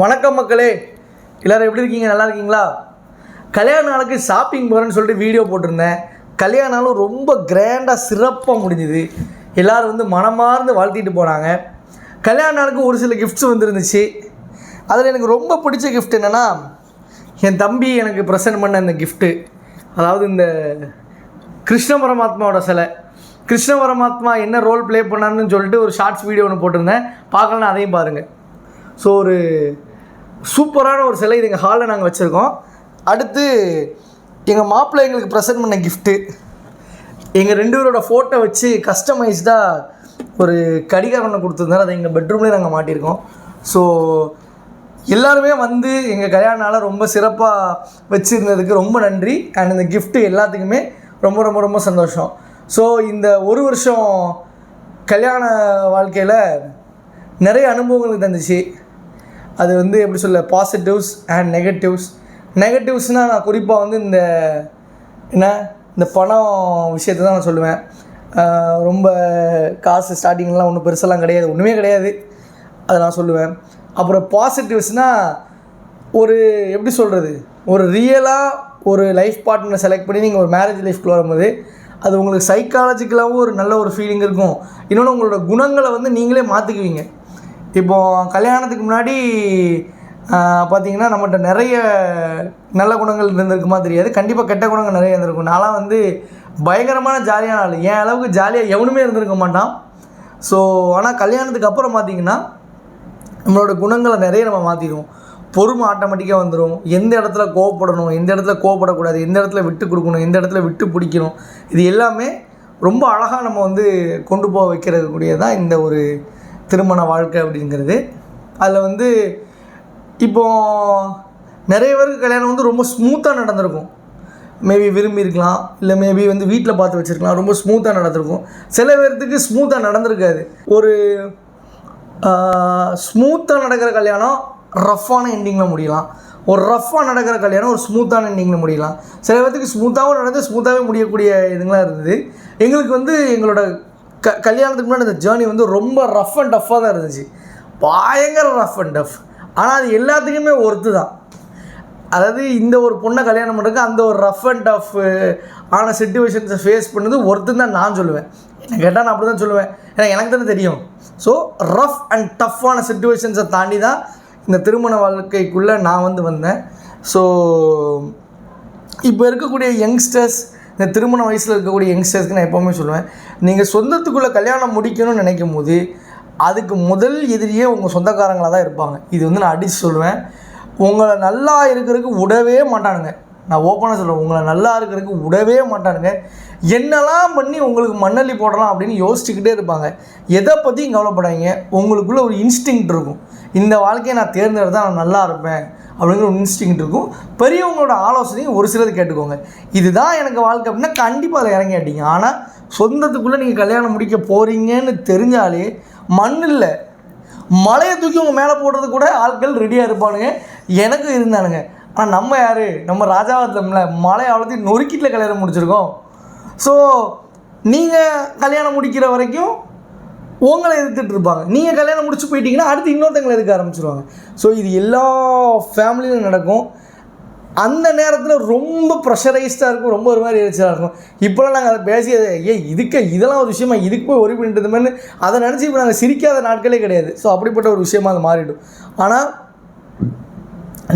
வணக்கம் மக்களே. எல்லோரும் எப்படி இருக்கீங்க? நல்லா இருக்கீங்களா? கல்யாண நாளுக்கு ஷாப்பிங் போகிறேன்னு சொல்லிட்டு வீடியோ போட்டிருந்தேன். கல்யாண நாளும் ரொம்ப கிராண்டாக சிறப்பாக முடிஞ்சுது. எல்லோரும் வந்து மனமார்ந்து வாழ்த்திட்டு போனாங்க. கல்யாண நாளுக்கு ஒரு சில கிஃப்ட்ஸ் வந்துருந்துச்சு. அதில் எனக்கு ரொம்ப பிடிச்ச கிஃப்ட் என்னென்னா என் தம்பி எனக்கு ப்ரெசென்ட் பண்ண இந்த கிஃப்ட்டு அதாவது இந்த கிருஷ்ண பரமாத்மாவோட சிலை. கிருஷ்ண பரமாத்மா என்ன ரோல் ப்ளே பண்ணான்னு சொல்லிட்டு ஒரு ஷார்ட்ஸ் வீடியோ ஒன்று போட்டிருந்தேன். பார்க்கலாம் அதையும் பாருங்கள் ஸோ ஒரு சூப்பரான ஒரு சிலை இது எங்கள் ஹாலில் நாங்கள் வச்சுருக்கோம். அடுத்து எங்கள் மாப்பிள்ளை எங்களுக்கு ப்ரெசென்ட் பண்ண கிஃப்ட்டு எங்கள் ரெண்டு பேரோட ஃபோட்டோ வச்சு கஸ்டமைஸ்டாக ஒரு கடிகாரம் ஒன்று கொடுத்துருந்தாரு. அதை எங்கள் பெட்ரூம்லேயே நாங்கள் மாட்டியிருக்கோம். ஸோ எல்லாருமே வந்து எங்கள் கல்யாண நாளை ரொம்ப சிறப்பாக வச்சுருந்ததுக்கு ரொம்ப நன்றி. அண்ட் இந்த கிஃப்ட்டு எல்லாத்துக்குமே ரொம்ப ரொம்ப ரொம்ப சந்தோஷம். ஸோ இந்த ஒரு வருஷம் கல்யாண வாழ்க்கையில் நிறைய அனுபவங்களுக்கு தந்துச்சு. அது வந்து எப்படி சொல்ல பாசிட்டிவ்ஸ் அண்ட் நெகட்டிவ்ஸ் நெகட்டிவ்ஸ்னால் நான் குறிப்பாக வந்து இந்த என்ன இந்த பணம் விஷயத்தை தான் நான் சொல்லுவேன். ரொம்ப காசு ஸ்டார்டிங்லாம் ஒன்றும் பெருசெல்லாம் கிடையாது ஒன்றுமே கிடையாது. அதை நான் சொல்லுவேன். அப்புறம் பாசிட்டிவ்ஸ்னால் ஒரு எப்படி சொல்கிறது ஒரு ரியலாக ஒரு லைஃப் பார்ட்னரை செலக்ட் பண்ணி நீங்கள் ஒரு மேரேஜ் லைஃப்குள்ள வரும்போது அது உங்களுக்கு சைக்காலஜிக்கலாகவும் ஒரு நல்ல ஒரு ஃபீலிங் இருக்கும் இன்னொன்று உங்களோட குணங்களை வந்து நீங்களே மாற்றிக்குவீங்க இப்போ கல்யாணத்துக்கு முன்னாடி பார்த்திங்கன்னா பார்த்தீங்கன்னா நம்மகிட்ட நிறைய நல்ல குணங்கள் இருந்திருக்குமா தெரியாது. கண்டிப்பாக கெட்ட குணங்கள் நிறைய இருந்திருக்கும். நான்லாம் வந்து பயங்கரமான ஜாலியான ஆள். என் அளவுக்கு ஜாலியாக எவனுமே இருந்திருக்க மாட்டான். ஸோ ஆனால் கல்யாணத்துக்கு அப்புறம் பார்த்தீங்கன்னா நம்மளோட குணங்களை நிறைய நம்ம மாற்றிடுவோம் பொறுமை ஆட்டோமேட்டிக்காக வந்துடும் எந்த இடத்துல கோவப்படணும் எந்த இடத்துல கோவப்படக்கூடாது எந்த இடத்துல விட்டு கொடுக்கணும் எந்த இடத்துல விட்டு பிடிக்கணும் இது எல்லாமே ரொம்ப அழகாக நம்ம வந்து கொண்டு போக வைக்கிறக்கூடியதான் இந்த ஒரு திருமண வாழ்க்கை அப்படிங்கிறது. அதில் வந்து இப்போ நிறைய பேருக்கு கல்யாணம் வந்து ரொம்ப ஸ்மூத்தாக நடந்திருக்கும். மேபி விரும்பியிருக்கலாம் இல்லை மேபி வந்து வீட்டில் பார்த்து வச்சுருக்கலாம் ரொம்ப ஸ்மூத்தாக நடந்திருக்கும். சில பேர்த்துக்கு ஸ்மூத்தாக நடந்திருக்காது. ஒரு ஸ்மூத்தாக நடக்கிற கல்யாணம் ரஃப்பான எண்டிங்கில் முடியலாம். ஒரு ரஃப்பாக நடக்கிற கல்யாணம் ஒரு ஸ்மூத்தான எண்டிங்கில் முடியலாம். சில பேர்த்துக்கு ஸ்மூத்தாகவும் நடந்து ஸ்மூத்தாகவே முடியக்கூடிய இதுங்களாக இருந்தது. எங்களுக்கு வந்து எங்களோட க கல்யாணத்துக்கு முன்னாடி இந்த ஜேர்னி வந்து ரொம்ப ரஃப் அண்ட் டஃப்பாக தான் இருந்துச்சு. பயங்கர ரஃப் அண்ட் டஃப் ஆனால் அது எல்லாத்துக்குமே ஒர்த்து தான் அதாவது இந்த ஒரு பொண்ணை கல்யாணம் பண்ணுறதுக்கு அந்த ஒரு ரஃப் அண்ட் டஃப் ஆன சுச்சுவேஷன்ஸை ஃபேஸ் பண்ணது ஒருத்தன் தான் நான் சொல்லுவேன். என்ன கேட்டால் நான் அப்படி தான் சொல்லுவேன். ஏன்னா எனக்கு தானே தெரியும். ஸோ ரஃப் அண்ட் டஃப்பான சுச்சுவேஷன்ஸை தாண்டி தான் இந்த திருமண வாழ்க்கைக்குள்ளே நான் வந்து வந்தேன். ஸோ இப்போ இருக்கக்கூடிய யங்ஸ்டர்ஸ் இந்த திருமண வயசில் இருக்கக்கூடிய யங்ஸ்டர்ஸ்க்கு நான் எப்போவுமே சொல்லுவேன் நீங்கள் சொந்தத்துக்குள்ளே கல்யாணம் முடிக்கணும்னு நினைக்கும் போது அதுக்கு முதல் எதிரியே உங்கள் சொந்தக்காரங்களாக தான் இருப்பாங்க. இது வந்து நான் அடித்து சொல்லுவேன். உங்களை நல்லா இருக்கிறதுக்கு விடவே மாட்டானுங்க. நான் ஓப்பனாக சொல்கிறேன் உங்களை நல்லா இருக்கிறதுக்கு விடவே மாட்டானுங்க. என்னெல்லாம் பண்ணி உங்களுக்கு மண்ணள்ளி போடலாம் அப்படின்னு யோசிச்சுக்கிட்டே இருப்பாங்க. எதை பற்றியும் கவலைப்படாதீங்க. உங்களுக்குள்ளே ஒரு இன்ஸ்டிங் இருக்கும். இந்த வாழ்க்கையை நான் தேர்ந்தெடுத்தால் நான் நல்லா இருப்பேன். அப்படிங்கிற ஒரு இன்ஸ்டிங் இருக்கும். பெரியவங்களோட ஆலோசனையும் ஒரு சிலது கேட்டுக்கோங்க. இதுதான் எனக்கு வாழ்க்கை அப்படின்னா கண்டிப்பாக அதை இறங்கி ஆனால் சொந்தத்துக்குள்ளே நீங்கள் கல்யாணம் முடிக்க போகிறீங்கன்னு தெரிஞ்சாலே மண் இல்லை மலையை தூக்கி உங்கள் மேலே போடுறது கூட ஆட்கள் ரெடியாக இருப்பானுங்க. எனக்கும் இருந்தானுங்க. ஆனால் நம்ம யார்? நம்ம ராஜாவத்தம்ல மலையை அவ்வளோத்தையும் நொறுக்கிட்டில் கல்யாணம் முடிச்சிருக்கோம். ஸோ நீங்கள் கல்யாணம் முடிக்கிற வரைக்கும் உங்களை எதிர்த்துட்டு இருப்பாங்க. நீங்கள் கல்யாணம் முடிச்சு போயிட்டீங்கன்னா அடுத்து இன்னொருத்தங்களை எதுக்க ஆரம்பிச்சிருவாங்க. ஸோ இது எல்லா ஃபேமிலியிலும் நடக்கும். அந்த நேரத்தில் ரொம்ப ப்ரெஷரைஸ்டாக இருக்கும். ரொம்ப ஒரு மாதிரி எரிச்சலாக இருக்கும். இப்போலாம் நாங்கள் அதை பேசி ஏ ஏய் இதுக்கு இதெல்லாம் ஒரு விஷயமா இதுக்கு போய் ஒரு பண்ணிட்டு அதை நினச்சி இப்போ நாங்கள் சிரிக்காத நாட்களே கிடையாது. ஸோ அப்படிப்பட்ட ஒரு விஷயமா அது மாறிடும். ஆனால்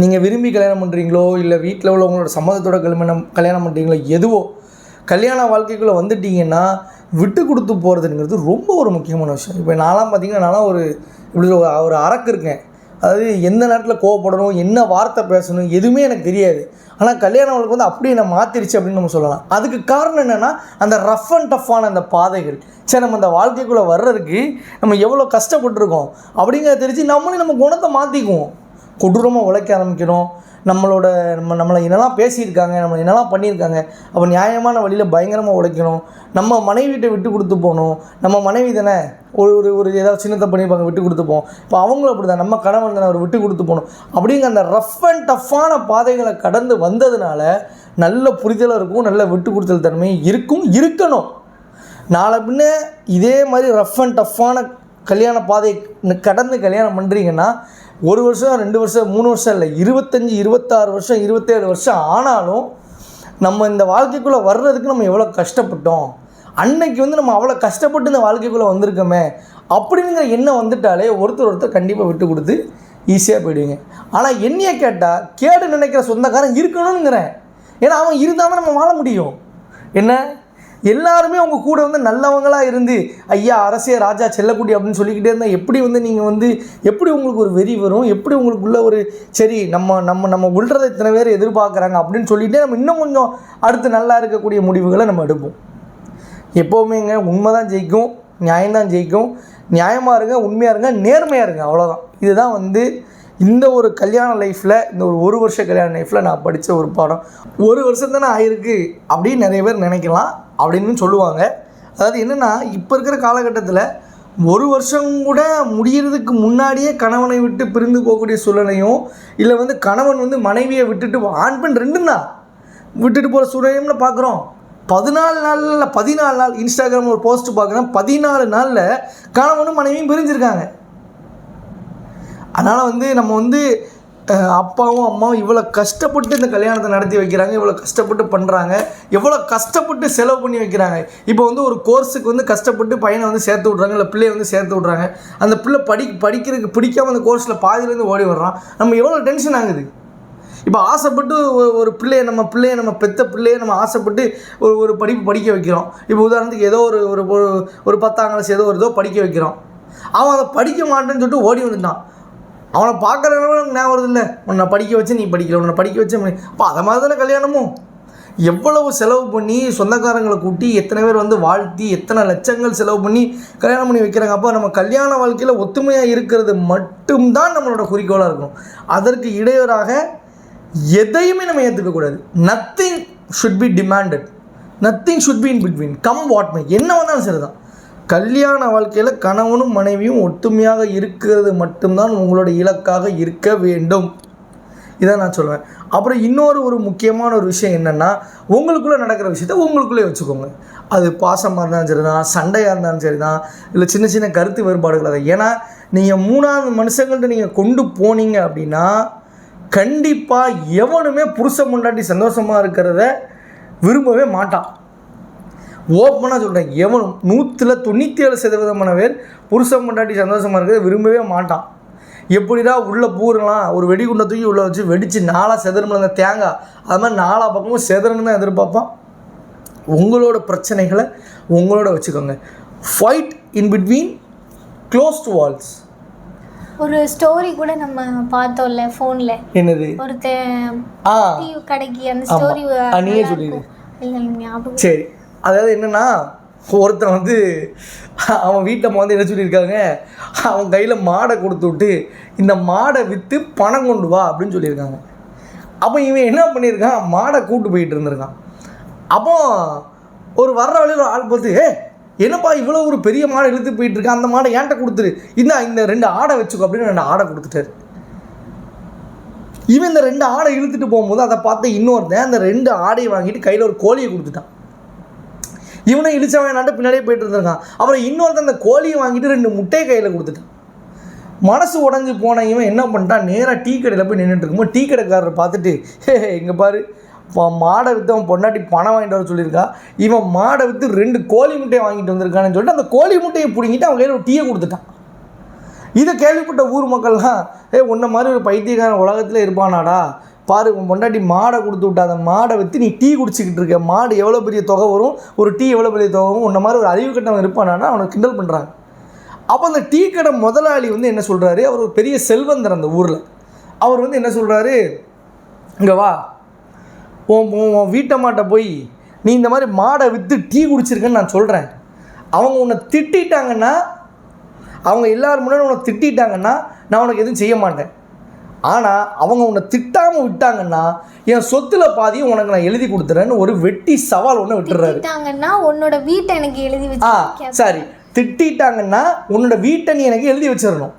நீங்கள் விரும்பி கல்யாணம் பண்ணுறீங்களோ இல்லை வீட்டில் உள்ளவங்களோட சம்மதத்தோட கல்யாணம் கல்யாணம் பண்ணுறீங்களோ எதுவோ கல்யாண வாழ்க்கைக்குள்ளே வந்துட்டீங்கன்னா விட்டு கொடுத்து போகிறதுங்கிறது ரொம்ப ஒரு முக்கியமான விஷயம். இப்போ நான்லாம் பார்த்தீங்கன்னா நான்லாம் ஒரு இப்படி ஒரு ஒரு அரக்கு இருக்கேன். அதாவது எந்த நேரத்தில் கோவப்படணும் என்ன வார்த்தை பேசணும் எதுவுமே எனக்கு தெரியாது. ஆனால் கல்யாணம் வாழ்க்கை வந்து அப்படியே என்ன மாற்றிருச்சு அப்படின்னு நம்ம சொல்லலாம். அதுக்கு காரணம் என்னென்னா அந்த ரஃப் அண்ட் டஃப்பான அந்த பாதைகள். சரி நம்ம அந்த வாழ்க்கைக்குள்ளே வர்றதுக்கு நம்ம எவ்வளோ கஷ்டப்பட்டிருக்கோம் அப்படிங்கிறத தெரிஞ்சு நம்மளே நம்ம குணத்தை மாற்றிக்குவோம் கொடூரமாக உழைக்க ஆரம்பிக்கணும் நம்மளோட நம்ம நம்மளை என்னெல்லாம் பேசியிருக்காங்க நம்மளை என்னெல்லாம் பண்ணியிருக்காங்க அப்போ நியாயமான வழியில் பயங்கரமாக உழைக்கணும் நம்ம மனைவிட்ட விட்டு கொடுத்து போகணும். நம்ம மனைவி தானே ஒரு ஒரு ஒரு ஏதாவது சின்னத்தை பண்ணியிருப்பாங்க விட்டு கொடுத்து போவோம். இப்போ அவங்களும் அப்படி தான் நம்ம கணவன் தானே அவர் விட்டு கொடுத்து போகணும். அப்படிங்கிற அந்த ரஃப் அண்ட் டஃப்பான பாதைகளை கடந்து வந்ததுனால நல்ல புரிதலாக இருக்கும் நல்ல விட்டு கொடுத்தல் தன்மை இருக்கும் இருக்கணும். நாளை பின்ன இதே மாதிரி ரஃப் அண்ட் டஃப்பான கல்யாண பாதை கடந்து கல்யாணம் பண்ணுறீங்கன்னா ஒரு வருஷம் ரெண்டு வருஷம் மூணு வருஷம் இல்லை இருபத்தஞ்சி இருபத்தாறு வருஷம் இருபத்தேழு வருஷம் ஆனாலும் நம்ம இந்த வாழ்க்கைக்குள்ளே வர்றதுக்கு நம்ம எவ்வளோ கஷ்டப்பட்டோம்? அன்னைக்கு வந்து நம்ம அவ்வளோ கஷ்டப்பட்டு இந்த வாழ்க்கைக்குள்ளே வந்திருக்கோமே? அப்படிங்கிற எண்ணம் வந்துட்டாலே ஒருத்தர் ஒருத்தர் கண்டிப்பாக விட்டு கொடுத்து ஈஸியாக போயிடுவீங்க. ஆனால் என்னைய கேட்டால் கேடு நினைக்கிற சொந்தக்காரன் இருக்கணுங்கிறேன் ஏன்னா அவன் இருந்தால் நம்ம வாழ முடியும். என்ன? எல்லாருமே அவங்க கூட வந்து நல்லவங்களாக இருந்து ஐயா அரசிய ராஜா செல்லக்குடி அப்படின்னு சொல்லிக்கிட்டே இருந்தால் எப்படி வந்து நீங்கள் வந்து எப்படி உங்களுக்கு ஒரு வெறி வரும்? எப்படி உங்களுக்குள்ள ஒரு சரி நம்ம நம்ம நம்ம உள்றதை இத்தனை பேர் எதிர்பார்க்குறாங்க அப்படின்னு சொல்லிட்டு நம்ம இன்னும் கொஞ்சம் அடுத்து நல்லா இருக்கக்கூடிய முடிவுகளை நம்ம எடுப்போம். எப்போவுமேங்க உண்மை தான் ஜெயிக்கும் நியாயம்தான் ஜெயிக்கும். நியாயமாக இருங்க உண்மையாக இருங்க நேர்மையாக இருங்க அவ்வளோதான் இதுதான் வந்து இந்த ஒரு கல்யாண லைஃப்பில் இந்த ஒரு ஒரு வருஷ கல்யாண லைஃப்பில் நான் படித்த ஒரு பாடம். ஒரு வருஷம் தானே ஆயிருக்கு அப்படின்னு நிறைய பேர் நினைக்கலாம். அப்படின்னு சொல்லுவாங்க. அதாவது என்னென்னா இப்போ இருக்கிற காலகட்டத்தில் ஒரு வருஷம் கூட முடியறதுக்கு முன்னாடியே கணவனை விட்டு பிரிந்து போகக்கூடிய சூழ்நிலையும் இல்லை வந்து கணவன் வந்து மனைவியை விட்டுட்டு ஆண் பெண் ரெண்டும் தான் விட்டுட்டு போகிற சூழ்நிலையும்னு பார்க்குறோம் பதினாலு நாளில் பதினாலு நாள் இன்ஸ்டாகிராம் ஒரு போஸ்ட் பார்க்குறேன் பதினாலு நாளில் கணவனும் மனைவியும் பிரிஞ்சிருக்காங்க. அதனால் வந்து நம்ம வந்து அப்பாவும் அம்மாவும் இவ்வளோ கஷ்டப்பட்டு இந்த கல்யாணத்தை நடத்தி வைக்கிறாங்க இவ்வளோ கஷ்டப்பட்டு பண்ணுறாங்க எவ்வளோ கஷ்டப்பட்டு செலவு பண்ணி வைக்கிறாங்க. இப்போ வந்து ஒரு கோர்ஸுக்கு வந்து கஷ்டப்பட்டு பையனை வந்து சேர்த்து விட்றாங்க இல்லை பிள்ளைய வந்து சேர்த்து விட்றாங்க. அந்த பிள்ளை படி படிக்கிறதுக்கு பிடிக்காம அந்த கோர்ஸில் பாதியிலேருந்து ஓடி வர்றான். நம்ம எவ்வளோ டென்ஷன் ஆகுது? இப்போ ஆசைப்பட்டு ஒரு- ஒரு பிள்ளைய நம்ம பிள்ளைய நம்ம பெத்த பிள்ளையை நம்ம ஆசைப்பட்டு ஒரு ஒரு படிப்பு படிக்க வைக்கிறோம். இப்போ உதாரணத்துக்கு ஏதோ ஒரு ஒரு ஒரு- ஒரு பத்தாம் கிளாஸ் ஏதோ ஒரு ஏதோ படிக்க வைக்கிறோம். அவன் அதை படிக்க மாட்டேன்னு சொல்லிட்டு ஓடி வந்துட்டான். அவனை பார்க்குறவங்க ஞாபகம் வருது இல்லை. உன்னை படிக்க வச்சு நீ படிக்கல உன்னை படிக்க வச்சு அப்போ அதை மாதிரி தானே கல்யாணமும் எவ்வளவு செலவு பண்ணி சொந்தக்காரங்களை கூட்டி எத்தனை பேர் வந்து வாழ்த்தி எத்தனை லட்சங்கள் செலவு பண்ணி கல்யாணம் பண்ணி வைக்கிறாங்க. அப்போ நம்ம கல்யாண வாழ்க்கையில் ஒத்துமையாக இருக்கிறது மட்டும்தான் நம்மளோட குறிக்கோளாக இருக்கும் அதற்கு இடையூறாக எதையுமே நம்ம ஏற்றுக்கக்கூடாது nothing should be demanded nothing should be in between come what may என்ன வந்தாலும் சரிதான். கல்யாண வாழ்க்கையில் கணவனும் மனைவியும் ஒற்றுமையாக இருக்கிறது மட்டும்தான் உங்களோட இலக்காக இருக்க வேண்டும். இதை நான் சொல்லுவேன். அப்புறம் இன்னொரு ஒரு முக்கியமான ஒரு விஷயம் என்னென்னா உங்களுக்குள்ளே நடக்கிற விஷயத்த உங்களுக்குள்ளே வச்சுக்கோங்க. அது பாசமாக இருந்தாலும் சரி தான் சண்டையாக இருந்தாலும் சரி தான் இல்லை சின்ன சின்ன கருத்து வேறுபாடுகள் அதை. ஏன்னா நீங்கள் மூணாவது மனுஷங்கள்ட்ட நீங்கள் கொண்டு போனீங்க அப்படின்னா கண்டிப்பாக எவனுமே புருஷன் முண்டாட்டி சந்தோஷமாக இருக்கிறத விரும்பவே மாட்டான். ஓப்பனாக சொல்கிறேன் எவனும் நூற்றில் தொண்ணூற்றி ஏழு சதவீதமான பேர் புருஷன் முன்னாடி சந்தோஷமாக இருக்கிறத விரும்பவே மாட்டான். எப்படிடா உள்ளே பூரலாம் ஒரு வெடிகுண்டை தூக்கி உள்ளே வச்சு வெடித்து நாளாக செதறணும் அந்த தேங்காய் அது மாதிரி நாலா பக்கமும் செதறணும் தான் எதிர்பார்ப்பான். உங்களோட பிரச்சனைகளை உங்களோட வச்சுக்கோங்க. Fight in between close to walls ஒரு ஸ்டோரி கூட நம்ம பார்த்தோம்ல ஃபோனில் என்னது? ஒருத்தன் கடைக்கு அந்த. ஸ்டோரி நீயே சொல்லிடு. சரி. அதாவது என்னென்னா ஒருத்தன் வந்து அவன் வீட்டில் அம்மா வந்து என்ன சொல்லியிருக்காங்க? அவன் கையில் மாடை கொடுத்து விட்டு இந்த மாடை விற்று பணம் கொண்டு வா அப்படின்னு சொல்லியிருக்காங்க. அப்போ இவன் என்ன பண்ணியிருக்கான்? மாடை கூட்டு போயிட்டு இருந்திருக்கான். அப்போ ஒரு வர்ற வழியில் ஒரு ஆள் பார்த்து ஏ என்னப்பா இவ்வளோ ஒரு பெரிய மாடை இழுத்து போயிட்டு அந்த மாடை ஏன்ட்ட கொடுத்துரு? இந்த இந்த ரெண்டு ஆடை வச்சுக்கோ அப்படின்னு ரெண்டு ஆடை கொடுத்துட்டாரு. இவன் இந்த ரெண்டு ஆடை இழுத்துட்டு போகும்போது அதை பார்த்து இன்னொருத்தன் அந்த ரெண்டு ஆடையை வாங்கிட்டு கையில் ஒரு கோழியை கொடுத்துட்டான். இவனை இடிச்ச நாட்டு பின்னாடியே போயிட்டு இருந்திருக்கான். அப்புறம் இன்னொருத்தன் அந்த கோழியை வாங்கிட்டு ரெண்டு முட்டையை கையில் கொடுத்துட்டான். மனசு உடஞ்சி போன இவன் என்ன பண்ணிட்டான்? நேராக டீ கடையில் போய் நின்றுட்டு இருக்கும்போது டீ கடைக்காரரை பார்த்துட்டு "ஹே, இங்கே பாரு. மாடை விற்று அவன் பொண்டாட்டி பணம் வாங்கிட்டு வர சொல்லியிருக்கா. இவன் மாடை விற்று ரெண்டு கோழி முட்டையை வாங்கிட்டு வந்திருக்கான்னு சொல்லிட்டு அந்த கோழி முட்டையை பிடிங்கிட்டு அவன் கையில் ஒரு டீயை கொடுத்துட்டான். இதை கேள்விப்பட்ட ஊர் மக்கள்லாம் ஏ உன்ன மாதிரி ஒரு பைத்தியக்காரன் உலகத்தில் இருப்பானாடா. பாரு உன் பொண்டாட்டி மாடை கொடுத்து விட்டா அந்த மாடை விற்று நீ டீ குடிச்சிக்கிட்டு இருக்க. மாடு எவ்வளோ பெரிய தொகை வரும்? ஒரு டீ எவ்வளோ பெரிய தொகை வரும்? உன்ன மாதிரி ஒரு அறிவு கட்டவன் இருப்பானா அவனை கிண்டல் பண்ணுறாங்க அப்போ அந்த டீ கடை முதலாளி வந்து என்ன சொல்கிறாரு அவர் ஒரு பெரிய செல்வந்தர் அந்த ஊரில். அவர் வந்து என்ன சொல்கிறாரு இங்கே வா. உன் உன் வீட்டை வீட்டம்மாட்ட போய் நீ இந்த மாதிரி மாடை விற்று டீ குடிச்சிருக்கேன்னு நான் சொல்கிறேன் அவங்க உன்னை திட்டாங்கன்னா அவங்க எல்லோரும் முன்னாடி உன்னை திட்டிட்டாங்கன்னா நான் உனக்கு எதுவும் செய்ய மாட்டேன். ஆனால் அவங்க உன்னை திட்டாமல் விட்டாங்கன்னா என் சொத்துல பாதியை உனக்கு நான் எழுதி கொடுத்துறேன்னு ஒரு வெட்டி சவால் ஒன்று விட்டுறாரு. திட்டாங்கன்னா உன்னோட வீட்டை எனக்கு எழுதி ஆ சரி. திட்டிட்டாங்கன்னா உன்னோட வீட்டை நீ எனக்கு எழுதி வச்சிடணும்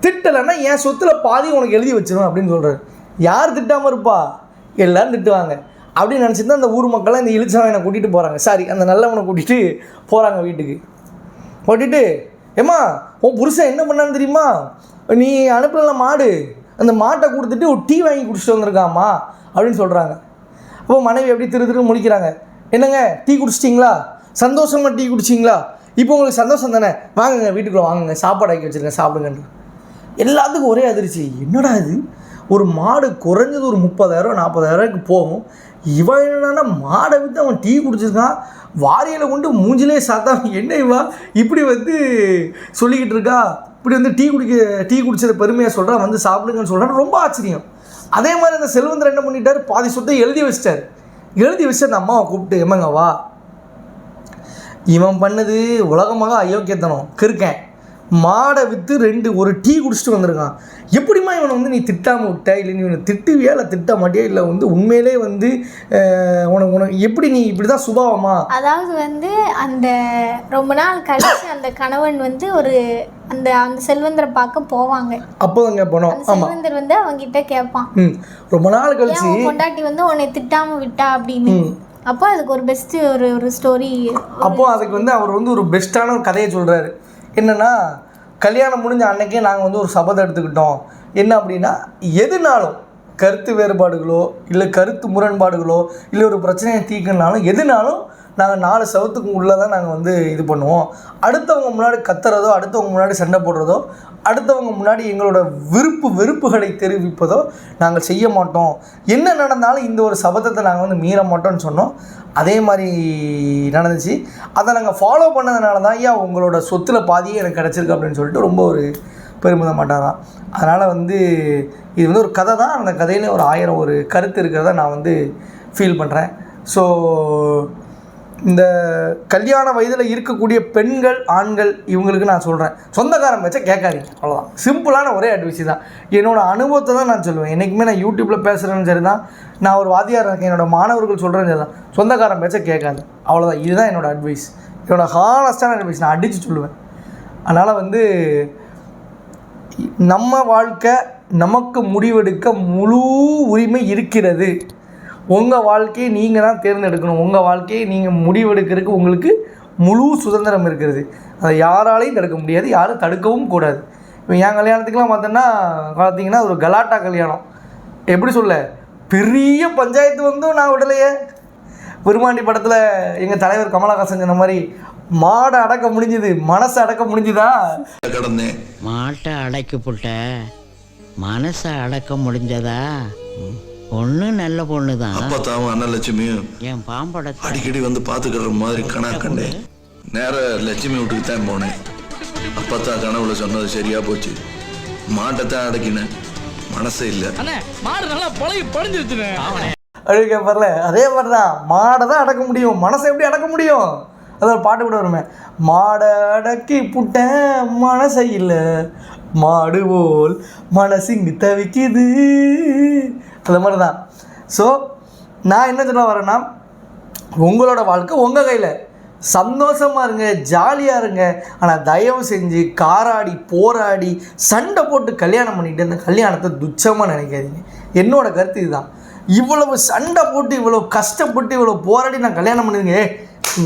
திட்டலைன்னா என் சொத்துல பாதி உனக்கு எழுதி வச்சிடணும் அப்படின்னு சொல்கிறாரு யார் திட்டாமல் இருப்பா? எல்லாரும் திட்டுவாங்க. அப்படின்னு நினச்சிட்டு தான் அந்த ஊர் மக்கள்லாம் இந்த இழிச்சவனை கூட்டிகிட்டு போகிறாங்க சாரி அந்த நல்லவனை கூட்டிகிட்டு போகிறாங்க வீட்டுக்கு. போட்டுட்டு ஏம்மா உன் புருஷன் என்ன பண்ணான்னு தெரியுமா? நீ அனுப்பல மாடு. அந்த மாட்டை கொடுத்துட்டு ஒரு டீ வாங்கி குடிச்சிட்டு வந்திருக்காம்மா அப்படின்னு சொல்கிறாங்க அப்போ மனைவி எப்படி திரு திரு முழிக்கிறாங்க. என்னங்க டீ குடிச்சிட்டிங்களா? சந்தோஷமாக டீ குடிச்சிங்களா? இப்போ உங்களுக்கு சந்தோஷம் தானே? வாங்குங்க வீட்டுக்குள்ளே வாங்குங்க சாப்பாடு ஆக்கி வச்சுருங்க சாப்பிடுங்கன்ற எல்லாத்துக்கும் ஒரே அதிர்ச்சி. என்னடா இது? ஒரு மாடு குறைஞ்சது ஒரு முப்பதாயிரம் நாற்பதாயிரூவாய்க்கு போகும். இவன் என்னன்னா மாடை விற்று அவன் டீ குடிச்சிருக்கான். வாரியில் கொண்டு மூஞ்சிலே சாத்தான் என்ன இவா இப்படி வந்து சொல்லிக்கிட்டு இருக்கா? இப்படி வந்து டீ குடிக்க டீ குடிச்சத பெருமையாக சொல்கிறான் வந்து சாப்பிடுங்கன்னு சொல்கிறான் ரொம்ப ஆச்சரியம். அதே மாதிரி அந்த செல்வந்தர் என்ன பண்ணிட்டார்? பாதி சொத்தை எழுதி வச்சிட்டார். எழுதி வச்சு அந்த அம்மாவை கூப்பிட்டு எம்மங்க வா. இவன் பண்ணது உலகமாக அயோக்கியத்தனம். கிருக்கேன் மாடை விற்று ரெண்டு ஒரு டீ குடிச்சிட்டு வந்திருக்கான். எப்படிம்மா இவனை வந்து நீ திட்டாமல் விட்ட? இல்லை நீ இவனை திட்டுவியா? இல்லை திட்ட மாட்டியா? இல்லை வந்து உண்மையிலே வந்து உனக்கு உனக்கு எப்படி நீ இப்படி தான் சுபாவமா? அதாவது வந்து அந்த ரொம்ப நாள் கழிச்சு அந்த கணவன் வந்து ஒரு அந்த அந்த செல்வந்தரை பார்க்க போவாங்க. அப்போ அங்கே போனோம் ஆமாம் செல்வந்தர் வந்து அவங்கிட்ட கேட்பான். ரொம்ப நாள் கழிச்சு உன் பொண்டாட்டி வந்து உன்னை திட்டாம விட்டா அப்படின்னு? அப்போ அதுக்கு ஒரு பெஸ்ட் ஒரு ஒரு ஸ்டோரி அப்போ அதுக்கு வந்து அவர் வந்து ஒரு பெஸ்ட்டான ஒரு கதையை சொல்கிறாரு என்னென்னா கல்யாணம் முடிஞ்ச அன்னைக்கே நாங்கள் வந்து ஒரு சபதம் எடுத்துக்கிட்டோம். என்ன அப்படின்னா எதுனாலும் கருத்து வேறுபாடுகளோ இல்லை கருத்து முரண்பாடுகளோ இல்லை ஒரு பிரச்சனையை தீர்க்கணுனாலும் எதுனாலும் நாங்கள் நாலு சவத்துக்கு உள்ளே தான் நாங்கள் வந்து இது பண்ணுவோம். அடுத்தவங்க முன்னாடி கத்துறதோ அடுத்தவங்க முன்னாடி சண்டை போடுறதோ அடுத்தவங்க முன்னாடி எங்களோட விருப்பு வெறுப்புகளை தெரிவிப்பதோ நாங்கள் செய்ய மாட்டோம். என்ன நடந்தாலும் இந்த ஒரு சபதத்தை நாங்கள் வந்து மீற மாட்டோம்னு சொன்னோம். அதே மாதிரி நடந்துச்சு. அதை நாங்கள் ஃபாலோ பண்ணதுனால தான் ஐயா உங்களோட சொத்தில் பாதியே எனக்கு கிடச்சிருக்கு அப்படின்னு சொல்லிட்டு ரொம்ப ஒரு பெருமிதம் மாட்டாராம் அதனால் வந்து இது வந்து ஒரு கதை தான். அந்த கதையிலே ஒரு ஆயிரம் ஒரு கருத்து இருக்கிறத நான் வந்து ஃபீல் பண்ணுறேன் ஸோ இந்த கல்யாண வயதில் இருக்கக்கூடிய பெண்கள் ஆண்கள் இவங்களுக்கு நான் சொல்கிறேன் சொந்தக்காரன் வச்சா கேட்காதீங்க. அவ்வளோதான் சிம்பிளான ஒரே அட்வைஸ் தான். என்னோடய அனுபவத்தை தான் நான் சொல்லுவேன். என்றைக்குமே நான் யூடியூப்பில் பேசுகிறேன்னு சரி தான் நான் ஒரு வாத்தியார் இருக்கேன். என்னோட மாணவர்கள் சொல்கிறேன்னு சரி தான் சொந்தக்காரன் பேச்சை கேட்காது. அவ்வளோதான் இதுதான் என்னோடய அட்வைஸ் என்னோடய ஹானஸ்டான அட்வைஸ் நான் அடித்து சொல்லுவேன். அதனால் வந்து நம்ம வாழ்க்கை நமக்கு முடிவெடுக்க முழு உரிமை இருக்கிறது. உங்கள் வாழ்க்கையை நீங்கள் தான் தேர்ந்தெடுக்கணும். உங்கள் வாழ்க்கையை நீங்கள் முடிவெடுக்கிறதுக்கு உங்களுக்கு முழு சுதந்திரம் இருக்கிறது. அதை யாராலையும் தடுக்க முடியாது யாரும் தடுக்கவும் கூடாது. இப்போ என் கல்யாணத்துக்குலாம் பார்த்தோன்னா பார்த்தீங்கன்னா ஒரு கலாட்டா கல்யாணம். எப்படி சொல்ல? பெரிய பஞ்சாயத்து வந்தும் நான் விடலையே. பெருமாண்டி படத்தில் எங்கள் தலைவர் கமலஹாசன் சொன்ன மாதிரி மாடை அடக்க முடிஞ்சுது மனசை அடக்க முடிஞ்சுதா? கடந்தேன். மாட்டை அடைக்க புட்ட மனசை அடக்க முடிஞ்சதா? பொண்ணு நல்ல பொண்ணு தான். அப்பத்தாவும் அன்னலட்சுமியும் என் பாம்படத்தை அடிக்கடி வந்து பாத்துக்கிற மாதிரி கனா கண்டேன் நேர லட்சுமி வீட்டுக்கு தான் போனேன். அப்பத்தா கனவுல சொன்னது சரியா போச்சு. மாட்டை தான் அடக்கினேன். மனசே இல்லை. அண்ணே மாடு நல்லா பழகி படிஞ்சிருச்சுண்ணே அப்படி கேட்பார்ல அதே மாதிரி தான் மாடை தான் அடக்க முடியும். மனசை எப்படி அடக்க முடியும்? அது ஒரு பாட்டு கூட வருமே. மாடை அடக்கி புட்டேன். மனசை இல்லை. மாடு போல் மனசு இங்கு தவிக்குது. அந்த மாதிரி தான் ஸோ நான் என்ன சொல்ல வரேன்னா உங்களோட வாழ்க்கை உங்கள் கையில். சந்தோஷமாக இருங்க ஜாலியாக இருங்க. ஆனால் தயவு செஞ்சு காராடி போராடி சண்டை போட்டு கல்யாணம் பண்ணிட்டு அந்த கல்யாணத்தை துச்சமாக நினைக்காதீங்க. என்னோடய கருத்து இதுதான். இவ்வளவு சண்டை போட்டு இவ்வளோ கஷ்டப்பட்டு இவ்வளோ போராடி நான் கல்யாணம் பண்ணிருங்க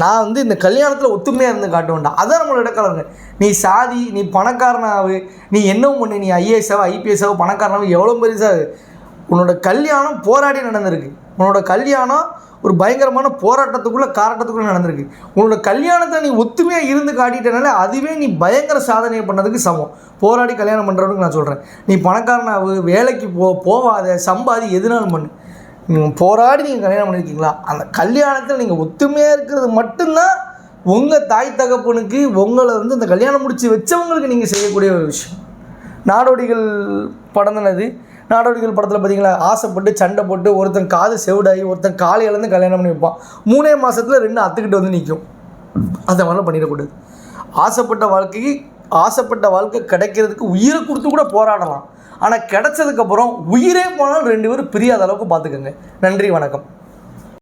நான் வந்து இந்த கல்யாணத்தில் ஒத்துமையாக இருந்து காட்ட வேண்டாம். அதான் நம்மளோட இடக்கலங்க நீ சாதி நீ பணக்காரனாவு நீ என்னவும் பண்ணி நீ ஐஏஎஸ்ஸாவோ ஐபிஎஸ்ஸாவோ பணக்காரனாவோ எவ்வளோ பெருசாக உன்னோட கல்யாணம் போராடி நடந்திருக்கு. உன்னோட கல்யாணம் ஒரு பயங்கரமான போராட்டத்துக்குள்ளே காராட்டத்துக்குள்ளே நடந்திருக்கு. உன்னோட கல்யாணத்தை நீ ஒத்துமையாக இருந்து காட்டிட்டனால அதுவே நீ பயங்கர சாதனையை பண்ணதுக்கு சமம். போராடி கல்யாணம் பண்ணுறவனுக்கு நான் சொல்கிறேன் நீ பணக்காரனாவு வேலைக்கு போ போவாத சம்பாதி எதுனாலும் பண்ணு. நீங்கள் போராடி நீங்கள் கல்யாணம் பண்ணியிருக்கீங்களா அந்த கல்யாணத்தில் நீங்கள் ஒத்துமையாக இருக்கிறது மட்டும்தான் உங்கள் தாய் தகப்பனுக்கு உங்களை வந்து அந்த கல்யாணம் முடித்து வச்சவங்களுக்கு நீங்கள் செய்யக்கூடிய ஒரு விஷயம். நாடோடிகள் படம் தானே நாடோடிகள் படத்தில் பார்த்தீங்களா ஆசைப்பட்டு சண்டை போட்டு ஒருத்தன் காது செவிடாகி ஒருத்தன் காலையிலேருந்து கல்யாணம் பண்ணி வைப்பான். மூணே மாதத்தில் ரெண்டு அத்துக்கிட்டு வந்து நிற்கும் அந்த மாதிரிலாம் பண்ணிடக்கூடாது. ஆசைப்பட்ட வாழ்க்கைக்கு ஆசைப்பட்ட வாழ்க்கை கிடைக்கிறதுக்கு உயிரை கொடுத்து கூட போராடலாம். ஆனால் கிடைச்சதுக்கப்புறம் உயிரே போனாலும் ரெண்டு பேரும் பிரியாத அளவுக்கு பார்த்துக்கோங்க நன்றி வணக்கம்.